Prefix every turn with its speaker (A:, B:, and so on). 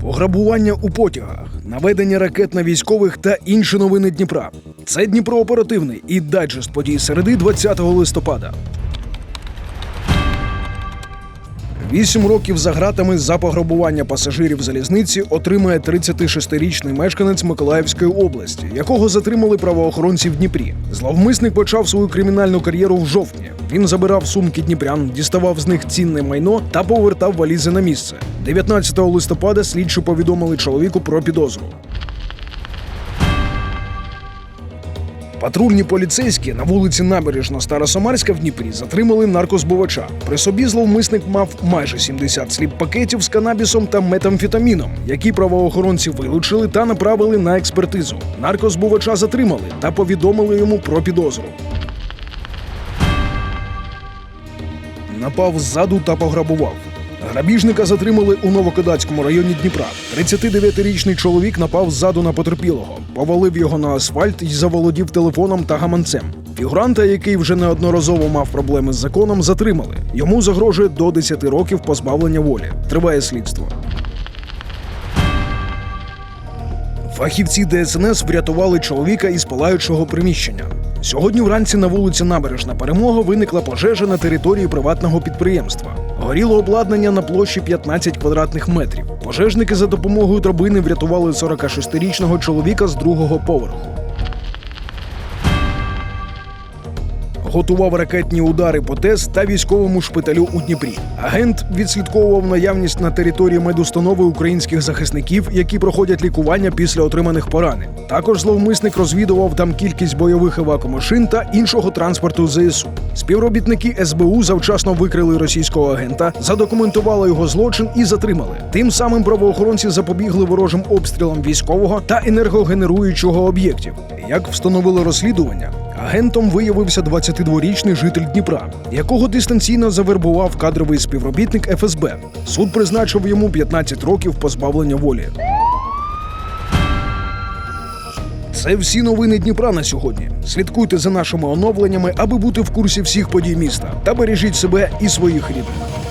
A: Пограбування у потягах, наведення ракет на військових та інші новини Дніпра. Це Дніпро оперативний і дайджест подій середи 20 листопада. Вісім років за ґратами за пограбування пасажирів залізниці отримає 36-річний мешканець Миколаївської області, якого затримали правоохоронці в Дніпрі. Зловмисник почав свою кримінальну кар'єру в жовтні. Він забирав сумки дніпрян, діставав з них цінне майно та повертав валізи на місце. 19 листопада слідчі повідомили чоловіку про підозру. Патрульні поліцейські на вулиці Набережна Старосамарська в Дніпрі затримали наркозбувача. При собі зловмисник мав майже 70 сліп пакетів з канабісом та метамфетаміном, які правоохоронці вилучили та направили на експертизу. Наркозбувача затримали та повідомили йому про підозру. Напав ззаду та пограбував. Грабіжника затримали у Новокодацькому районі Дніпра. 39-річний чоловік напав ззаду на потерпілого, повалив його на асфальт і заволодів телефоном та гаманцем. Фігуранта, який вже неодноразово мав проблеми з законом, затримали. Йому загрожує до 10 років позбавлення волі. Триває слідство. Фахівці ДСНС врятували чоловіка із палаючого приміщення. Сьогодні вранці на вулиці Набережна Перемога виникла пожежа на території приватного підприємства. Горіло обладнання на площі 15 квадратних метрів. Пожежники за допомогою драбини врятували 46-річного чоловіка з другого поверху. Готував ракетні удари по ТЕС та військовому шпиталю у Дніпрі. Агент відслідковував наявність на території медустанови українських захисників, які проходять лікування після отриманих поранень. Також зловмисник розвідував там кількість бойових евакомашин та іншого транспорту ЗСУ. Співробітники СБУ завчасно викрили російського агента, задокументували його злочин і затримали. Тим самим правоохоронці запобігли ворожим обстрілам військового та енергогенеруючого об'єктів. Як встановило розслідування, Агентом виявився 22-річний житель Дніпра, якого дистанційно завербував кадровий співробітник ФСБ. Суд призначив йому 15 років позбавлення волі. Це всі новини Дніпра на сьогодні. Слідкуйте за нашими оновленнями, аби бути в курсі всіх подій міста та бережіть себе і своїх рідних.